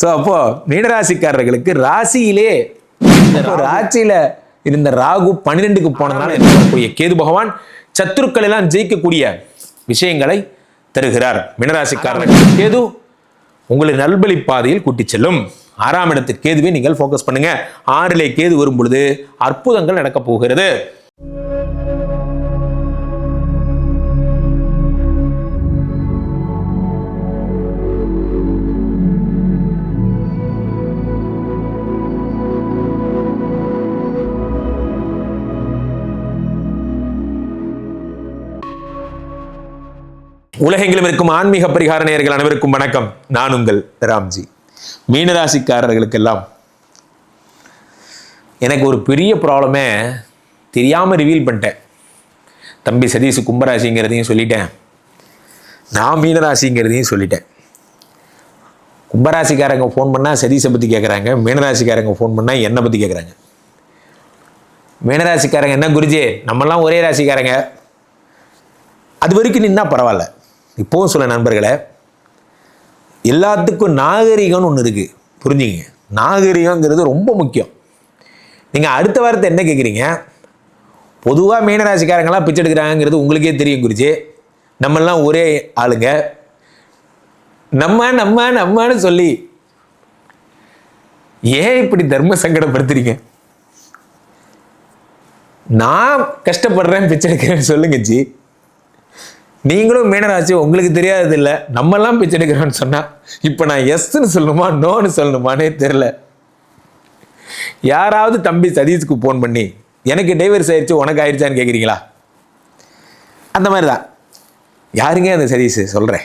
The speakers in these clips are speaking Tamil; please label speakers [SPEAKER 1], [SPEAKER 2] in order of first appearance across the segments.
[SPEAKER 1] ஸோ அப்போ மீனராசிக்காரர்களுக்கு ராசியிலே ராசியில இருந்த ராகு பன்னிரெண்டுக்கு போனதுனால என்ன பண்ணக்கூடிய கேது பகவான் சத்துருக்கள் எல்லாம் ஜெயிக்கக்கூடிய விஷயங்களை தருகிறார். மீனராசிக்காரர்களுக்கு கேது உங்களை நல்வழி பாதையில் கூட்டிச் செல்லும். ஆறாம் இடத்து கேதுவை நீங்கள் ஃபோக்கஸ் பண்ணுங்க. ஆறிலே கேது வரும் பொழுது அற்புதங்கள் நடக்கப் போகிறது. உலகெங்கிலும் இருக்கும் ஆன்மீக பரிகார நேயர்கள் அனைவருக்கும் வணக்கம். நான் உங்கள் ராம்ஜி. மீனராசிக்காரர்களுக்கெல்லாம் எனக்கு ஒரு பெரிய ப்ராப்ளமே தெரியாமல் ரிவீல் பண்ணிட்டேன். தம்பி சதீஷ் கும்பராசிங்கிறதையும் சொல்லிட்டேன். நான் மீனராசிங்கிறதையும் சொல்லிட்டேன். கும்பராசிக்காரங்க ஃபோன் பண்ணால் சதீஷை பற்றி கேட்குறாங்க மீனராசிக்காரங்க ஃபோன் பண்ணால் என்னை பற்றி கேட்குறாங்க மீனராசிக்காரங்க என்ன குருஜி நம்மெல்லாம் ஒரே ராசிக்காரங்க. அது வரைக்கும் நின்னா பரவாயில்ல. இப்போவும் சொல்ல நண்பர்களை. எல்லாத்துக்கும் நாகரிகம்னு ஒன்று இருக்குது புரிஞ்சுங்க. நாகரிகங்கிறது ரொம்ப முக்கியம். நீங்கள் அடுத்த வாரத்தை என்ன கேட்குறீங்க பொதுவாக மீனராசிக்காரங்களாம் பிச்சை எடுக்கிறாங்கிறது உங்களுக்கே தெரியும் குறிச்சி நம்மெல்லாம் ஒரே ஆளுங்க. நம்ம நம்ம நம்மன்னு சொல்லி ஏன் இப்படி தர்ம சங்கடப்படுத்துறீங்க? நான் கஷ்டப்படுறேன் பிச்சை எடுக்கிறேன்னு சொல்லுங்க ஜி. நீங்களும் மீனராசி உங்களுக்கு தெரியாதது இல்லை நம்மெல்லாம் பிச்சை எடுக்கிறோன்னு சொன்னா இப்போ நான் எஸ்ன்னு சொல்லணுமா நோன்னு சொல்லணுமானே தெரில யாராவது தம்பி சதீஷ்க்கு ஃபோன் பண்ணி எனக்கு டைவர்ஸ் ஆயிடுச்சு உனக்கு ஆயிடுச்சான்னு கேட்குறீங்களா அந்த மாதிரி தான் யாருங்க அந்த சதீஷ்? சொல்கிறேன்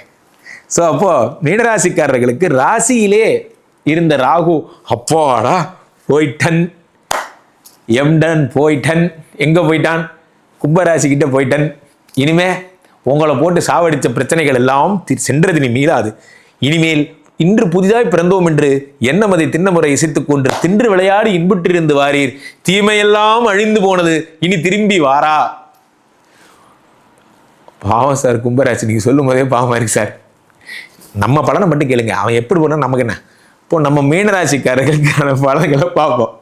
[SPEAKER 1] ஸோ அப்போது மீனராசிக்காரர்களுக்கு ராசியிலே இருந்த ராகு அப்பாடா போயிட்டன். எம்டன் போயிட்டன். எங்கே போயிட்டான்? கும்பராசிக்கிட்ட போயிட்டன். இனிமே உங்களை போட்டு சாவடித்த பிரச்சனைகள் எல்லாம் தி- சென்றது நீ மீளாது. இனிமேல் இன்று புதிதாய் பிறந்தோம் என்று எண்ணமதை திண்ணமுறை இசைத்துக் கொண்டு தின்று விளையாடி இன்புற்றிருந்து வாரீர். தீமையெல்லாம் அழிந்து போனது இனி திரும்பி வாரா. பாவம் சார் கும்பராஜ் நீங்கள் சொல்லும் போதே பாவம் இருக்கு சார். நம்ம பலனை மட்டும் கேளுங்க. அவன் எப்படி போனா நமக்கு என்ன? இப்போ நம்ம மீனராசிக்காரர்களுக்கான பலன்களை பார்ப்போம்.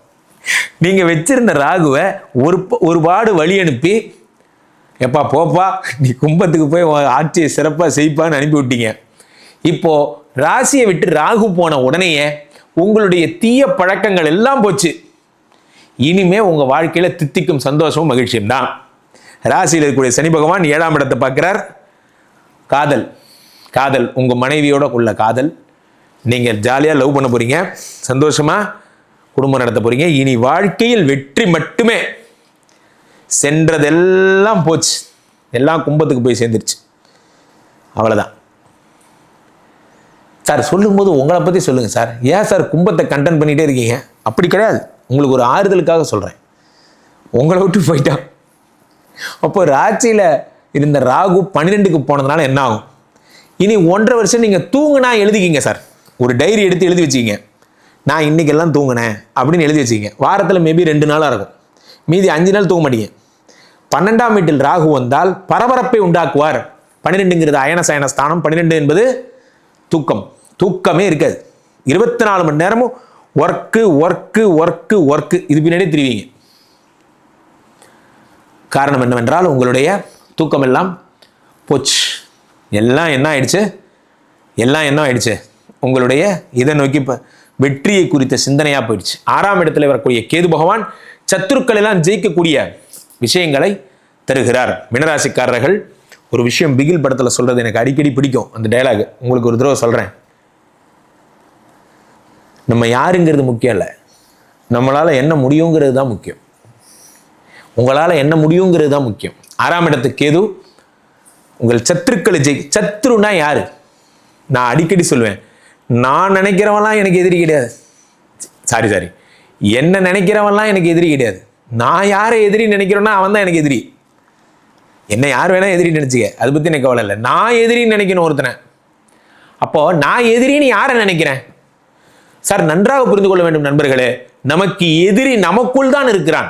[SPEAKER 1] நீங்க வச்சிருந்த ராகுவை ஒரு ப- ஒரு பாடு வழி அனுப்பி எப்பா போப்பா நீ கும்பத்துக்கு போய் உன் ஆட்சியை சிறப்பாக செய்ப்பான்னு அனுப்பி விட்டீங்க. இப்போது ராசியை விட்டு ராகு போன உடனேயே உங்களுடைய தீய பழக்கங்கள் எல்லாம் போச்சு. இனிமே உங்கள் வாழ்க்கையில் தித்திக்கும் சந்தோஷமும் மகிழ்ச்சியும் தான். ராசியில் இருக்கக்கூடிய சனி பகவான் ஏழாம் இடத்தை பார்க்குறார். காதல். காதல். உங்கள் மனைவியோட உள்ள காதல். நீங்கள் ஜாலியாக லவ் பண்ண போகிறீங்க சந்தோஷமாக குடும்பம் நடத்த போகிறீங்க இனி வாழ்க்கையில் வெற்றி மட்டுமே. சென்றதெல்லாம் போச்சு. எல்லாம் கும்பத்துக்கு போய் சேர்ந்துருச்சு. அவ்வளோதான் சார் சொல்லும்போது உங்களை பற்றி சொல்லுங்கள் சார். ஏன் சார் கும்பத்தை கண்டென்ட் பண்ணிகிட்டே இருக்கீங்க? அப்படி கிடையாது. உங்களுக்கு ஒரு ஆறுதலுக்காக சொல்கிறேன் உங்களை விட்டு போயிட்டான் அப்போ ராச்சியில் இருந்த ராகு பன்னிரெண்டுக்கு போனதுனால என்ன ஆகும்? இனி ஒன்றரை வருஷம் நீங்கள் தூங்குனா எழுதிக்கிங்க சார். ஒரு டைரி எடுத்து எழுதி வச்சுக்கிங்க. நான் இன்னைக்கெல்லாம் தூங்கினேன் அப்படின்னு எழுதி வச்சுக்கிங்க. வாரத்தில் மேபி ரெண்டு நாளாக இருக்கும். மீதி அஞ்சு நாள் தூங்க மாட்டீங்க. பன்னெண்டாம் வீட்டில் ராகு வந்தால் பரபரப்பை உண்டாக்குவார். பன்னிரெண்டுங்கிறது அயன சயன ஸ்தானம். பன்னிரெண்டு என்பது தூக்கம். தூக்கமே இருக்காது. இருபத்தி நாலு மணி நேரமும் ஒர்க்கு ஒர்க்கு ஒர்க்கு ஒர்க்கு இது பின்னாடியே திருவிங்க. காரணம் என்னவென்றால் உங்களுடைய தூக்கம் எல்லாம் போச்சு. எல்லாம் என்ன ஆயிடுச்சு? எல்லாம் என்ன ஆயிடுச்சு? உங்களுடைய இதை நோக்கி இப்போ வெற்றியை குறித்த சிந்தனையாக போயிடுச்சு. ஆறாம் இடத்துல வரக்கூடிய கேது பகவான் சத்துருக்கள் எல்லாம் ஜெயிக்கக்கூடிய விஷயங்களை தருகிறார். மினராசிக்காரர்கள் ஒரு விஷயம் பிகில் படத்தில் சொல்றது எனக்கு அடிக்கடி பிடிக்கும். அந்த டைலாக் உங்களுக்கு ஒரு தடவை சொல்கிறேன் நம்ம யாருங்கிறது முக்கியம் இல்லை. நம்மளால் என்ன முடியுங்கிறது தான் முக்கியம். உங்களால் என்ன முடியுங்கிறது தான் முக்கியம். ஆறாம் இடத்துக்கு கேது உங்கள் சத்துருக்களை ஜெயி சத்ருனா யாரு? நான் அடிக்கடி சொல்லுவேன். நான் நினைக்கிறவன்லாம் எனக்கு எதிரி கிடையாது. Sorry sorry. என்ன நினைக்கிறவன்லாம் எனக்கு எதிரி கிடையாது. நான் யாரை எதிரி நினைக்கிறேன்னா அவன் தான் எனக்கு எதிரி. என்ன யார் வேணால் எதிரி நினச்சிக்க அதை பற்றி எனக்கு கவலை இல்லை. நான் எதிரின்னு நினைக்கணும் ஒருத்தனை. அப்போது நான் எதிரின்னு யாரை நினைக்கிறேன்? சார் நன்றாக புரிந்து கொள்ள வேண்டும் நண்பர்களே நமக்கு எதிரி நமக்குள் தான் இருக்கிறான்.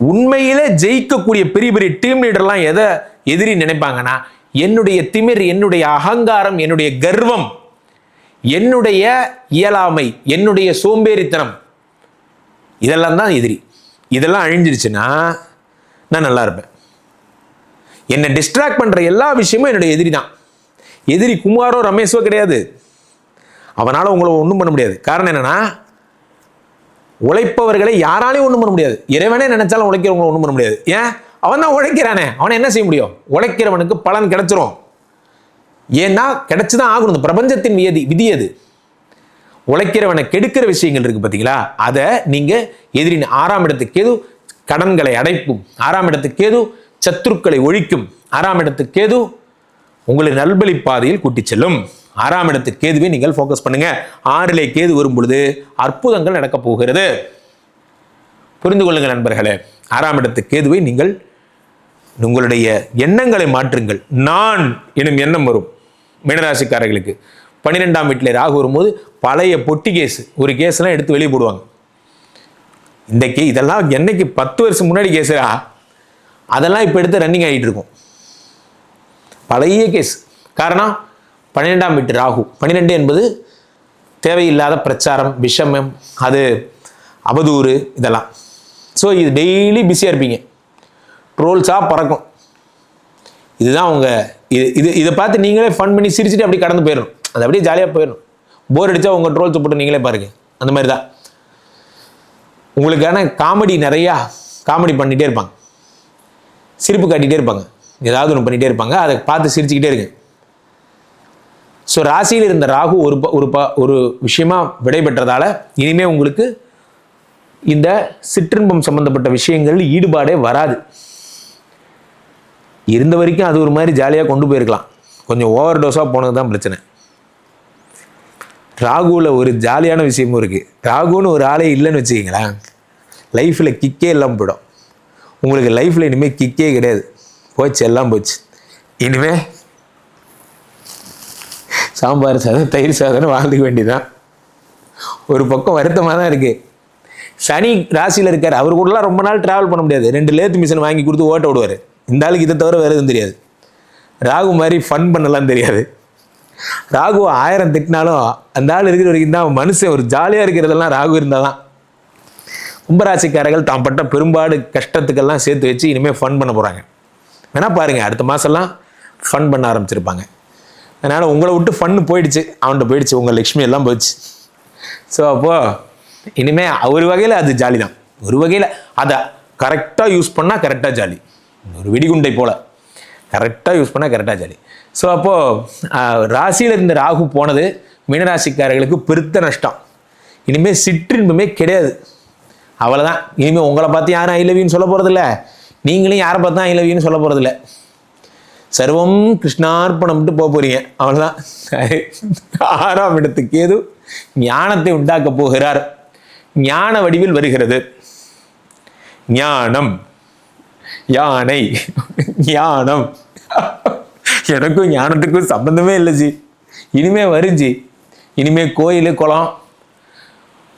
[SPEAKER 1] உண்மையிலே ஜெயிக்கக்கூடிய பெரிய பெரிய டீம் லீடர்லாம் எதை எதிரி நினைப்பாங்கன்னா என்னுடைய திமிர் என்னுடைய அகங்காரம் என்னுடைய கர்வம் என்னுடைய இயலாமை என்னுடைய சோம்பேறித்தனம் இதெல்லாம் தான் எதிரி. இதெல்லாம் அழிஞ்சிருச்சுன்னா நான் நல்லா இருப்பேன். என்னை டிஸ்ட்ராக்ட் பண்ணுற எல்லா விஷயமும் என்னுடைய எதிரி தான். எதிரி குமாரோ ரமேஷோ கிடையாது. அவனால் உங்களை ஒன்றும் பண்ண முடியாது. காரணம் என்னன்னா உழைப்பவர்களை யாராலையும் ஒன்றும் பண்ண முடியாது. இறைவனே நினைச்சாலும் உழைக்கிறவங்களை ஒன்றும் பண்ண முடியாது. ஏன்? அவன் தான் உழைக்கிறானே. அவனை என்ன செய்ய முடியும்? உழைக்கிறவனுக்கு பலன் கிடைச்சிரும். ஏன்னா கிடைச்சு தான் ஆகணும். இந்த பிரபஞ்சத்தின் வியதி விதி அது உழைக்கிறவனை கெடுக்கிற விஷயங்கள் இருக்கு பார்த்தீங்களா அதை நீங்கள் எதிரின் ஆறாம் இடத்துக்கு கடன்களை அடைப்பும் ஆறாம் இடத்துக்கு சத்துருக்களை ஒழிக்கும். ஆறாம் இடத்துக்கு உங்களை நல்வழி பாதையில் கூட்டிச் செல்லும். ஆறாம் இடத்துக்கேதுவே நீங்கள் ஃபோக்கஸ் பண்ணுங்க. ஆறிலே கேது வரும் பொழுது அற்புதங்கள் நடக்கப் போகிறது. புரிந்து கொள்ளுங்கள் நண்பர்களே ஆறாம் இடத்துக்கேதுவை நீங்கள் உங்களுடைய எண்ணங்களை மாற்றுங்கள். நான் எனும் எண்ணம் வரும். மீனராசிக்காரர்களுக்கு. பன்னிரெண்டாம் வீட்டில் ராகு வரும்போது பழைய பொட்டி கேஸ். ஒரு கேஸ்லாம் எடுத்து வெளியே போடுவாங்க. இந்த கே இதெல்லாம் என்னைக்கு பத்து வருஷம் முன்னாடி கேஸா? அதெல்லாம் இப்போ எடுத்து ரன்னிங் ஆகிட்டு இருக்கும். பழைய கேஸ். காரணம் பன்னிரெண்டாம் வீட்டு ராகு. பன்னிரெண்டு என்பது தேவையில்லாத பிரச்சாரம் விஷமம் அது அவதூறு இதெல்லாம். ஸோ இது டெய்லி பிஸியாக இருப்பீங்க. ட்ரோல்ஸாக பறக்கும். இதுதான் அவங்க இது இது இதை பார்த்து நீங்களே ஃபன் பண்ணி சிரிச்சுட்டு அப்படியே கடந்து போயிடணும். அது அப்படியே ஜாலியாக போயிடணும். போர் அடித்தா உங்கள் ட்ரோல்ஸ் போட்டு நீங்களே பாருங்க. அந்த மாதிரி தான் உங்களுக்கான காமெடி நிறையா காமெடி பண்ணிகிட்டே இருப்பாங்க. சிரிப்பு காட்டிகிட்டே இருப்பாங்க. ஏதாவது ஒன்று பண்ணிகிட்டே இருப்பாங்க. அதை பார்த்து சிரிச்சுக்கிட்டே இருங்க. ஸோ ராசியில் இருந்த ராகு ஒரு ப ஒரு ப ஒரு விஷயமா விடைபெற்றதால இனிமே உங்களுக்கு இந்த சிற்றின்பம் சம்பந்தப்பட்ட விஷயங்கள் ஈடுபாடே வராது. இருந்த வரைக்கும் அது ஒரு மாதிரி ஜாலியாக கொண்டு போயிருக்கலாம். கொஞ்சம் ஓவர் டோஸாக போனது தான் பிரச்சனை. ராகுவில் ஒரு ஜாலியான விஷயமும் இருக்குது ராகுன்னு ஒரு ஆளே இல்லைன்னு வச்சுக்கிங்களேன் லைஃப்பில் கிக்கே இல்லாமல் போயிடும். உங்களுக்கு லைஃப்பில் இனிமேல் கிக்கே கிடையாது. போச்சு எல்லாம் போச்சு. இனிமே சாம்பார் சாதம் தயிர் சாதம்னு வாழ்ந்துக்க வேண்டியதுதான். ஒரு பக்கம் வருத்தமாக தான் இருக்குது சனி ராசியில் இருக்கார். அவர் கூடலாம் ரொம்ப நாள் ட்ராவல் பண்ண முடியாது. ரெண்டு லேத்து மிஷின் வாங்கி கொடுத்து ஓட்ட விடுவார். இந்த ஆளுக்கு இதை தவிர வேறு எதுவும் தெரியாது. ராகு மாதிரி ஃபன் பண்ணலாம் தெரியாது. ராகு ஆயிரம் திட்டினாலும் அந்த ஆள் இருக்கிற வரைக்கும் தான் மனுஷன் ஒரு ஜாலியாக இருக்கிறதெல்லாம் ராகு இருந்தால் தான் கும்பராசிக்காரர்கள் தாம் பட்ட பெரும்பாடு கஷ்டத்துக்கெல்லாம் சேர்த்து வச்சு இனிமேல் ஃபன் பண்ண போகிறாங்க வேணா பாருங்கள் அடுத்த மாதம்லாம் ஃபன் பண்ண ஆரம்பிச்சிருப்பாங்க. அதனால் உங்களை விட்டு ஃபன்னு போயிடுச்சு. அவன்கிட்ட போயிடுச்சு. உங்கள் லக்ஷ்மி எல்லாம் போயிடுச்சு. ஸோ அப்போது இனிமேல் ஒரு வகையில் அது ஜாலி தான். ஒரு வகையில் அதை கரெக்டாக யூஸ் பண்ணால் கரெக்டாக ஜாலி ஒரு வெடிகுண்டை போல். கரெக்டாக யூஸ் பண்ணால் கரெக்டாக சரி ஸோ அப்போது ராசியில் இருந்த ராகு போனது மீனராசிக்காரர்களுக்கு பெருத்த நஷ்டம். இனிமேல் சிற்றின்பமே கிடையாது. அவ்வளோதான் இனிமேல் உங்களை பார்த்து யாரும் ஐ லவ்யூன்னு சொல்ல போகிறதில்ல நீங்களும் யாரை பார்த்து ஐ லவ்யூன்னு சொல்ல போகிறதில்ல சர்வம் கிருஷ்ணார்ப்பணம்ட்டு போக போகிறீங்க அவ்வளோதான் ஆறாம் இடத்துக்கு ஏது ஞானத்தை உண்டாக்க போகிறார். ஞான வடிவில் வருகிறது. ஞானம். யானை ஞானம். எனக்கும் ஞானத்துக்கும் சம்பந்தமே இல்லை ஜி. இனிமே வருஞ்சி இனிமே கோயில் குளம்.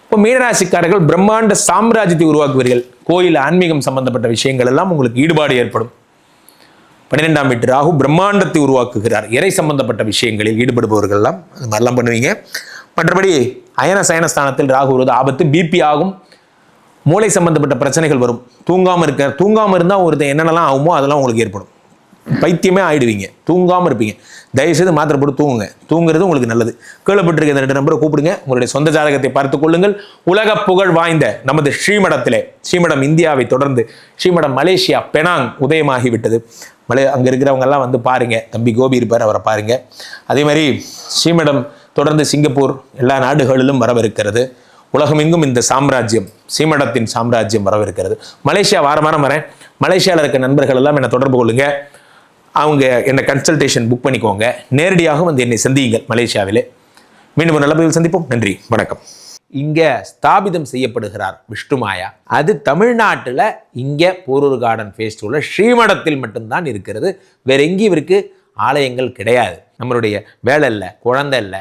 [SPEAKER 1] இப்போ மீனராசிக்காரர்கள் பிரம்மாண்ட சாம்ராஜ்யத்தை உருவாக்குவீர்கள். கோயில் ஆன்மீகம் சம்பந்தப்பட்ட விஷயங்கள் எல்லாம் உங்களுக்கு ஈடுபாடு ஏற்படும். பன்னிரெண்டாம் வீட்டு ராகு பிரம்மாண்டத்தை உருவாக்குகிறார். இறை சம்பந்தப்பட்ட விஷயங்களில் ஈடுபடுபவர்கள்லாம் அது மாதிரிலாம் பண்ணுவீங்க. மற்றபடி அயன சயனஸ்தானத்தில் ராகு வருவது ஆபத்து பிபி ஆகும். மூளை சம்பந்தப்பட்ட பிரச்சனைகள் வரும். தூங்காமல் இருக்க தூங்காமல் இருந்தால் ஒருத்தன் என்னென்னலாம் ஆகுமோ அதெல்லாம் உங்களுக்கு ஏற்படும். பைத்தியமே ஆயிடுவீங்க. தூங்காமல் இருப்பீங்க. தயவுசெய்து மாத்திரை போட்டு தூங்குங்க. தூங்குறது உங்களுக்கு நல்லது. கேள்விப்பட்டிருக்க இந்த ரெண்டு நம்பரை கூப்பிடுங்க. உங்களுடைய சொந்த ஜாதகத்தை பார்த்துக் கொள்ளுங்கள். உலக புகழ் வாய்ந்த நமது ஸ்ரீமடத்திலே ஸ்ரீமடம் இந்தியாவை தொடர்ந்து ஸ்ரீமடம் மலேசியா பெனாங் உதயமாகிவிட்டது. மலை அங்கே இருக்கிறவங்கெல்லாம் வந்து பாருங்கள் தம்பி கோபி இருப்பார் அவரை பாருங்கள் அதே மாதிரி ஸ்ரீமடம் தொடர்ந்து சிங்கப்பூர் எல்லா நாடுகளிலும் வரவிருக்கிறது. உலகமெங்கும் இந்த சாம்ராஜ்யம் சீமடத்தின் சாம்ராஜ்யம் வரவிருக்கிறது. மலேசியா வாரம் வாரம் வரேன். மலேசியாவில் இருக்க நண்பர்கள் எல்லாம் என்னை தொடர்பு கொள்ளுங்க. அவங்க என்னை கன்சல்டேஷன் புக் பண்ணிக்கோங்க. நேரடியாக வந்து என்னை சந்தியுங்கள் மலேசியாவிலே. மீண்டும் ஒரு நல்ல சந்திப்போம். நன்றி வணக்கம். இங்கே ஸ்தாபிதம் செய்யப்படுகிறார் விஷ்ணுமாயா அது தமிழ்நாட்டில் இங்கே போரூர் கார்டன் ஃபேஸ்டிவலில் ஸ்ரீமடத்தில் மட்டும்தான் இருக்கிறது. வேற எங்கேயும் இவருக்கு ஆலயங்கள் கிடையாது. நம்மளுடைய வேலை இல்லை குழந்தை இல்லை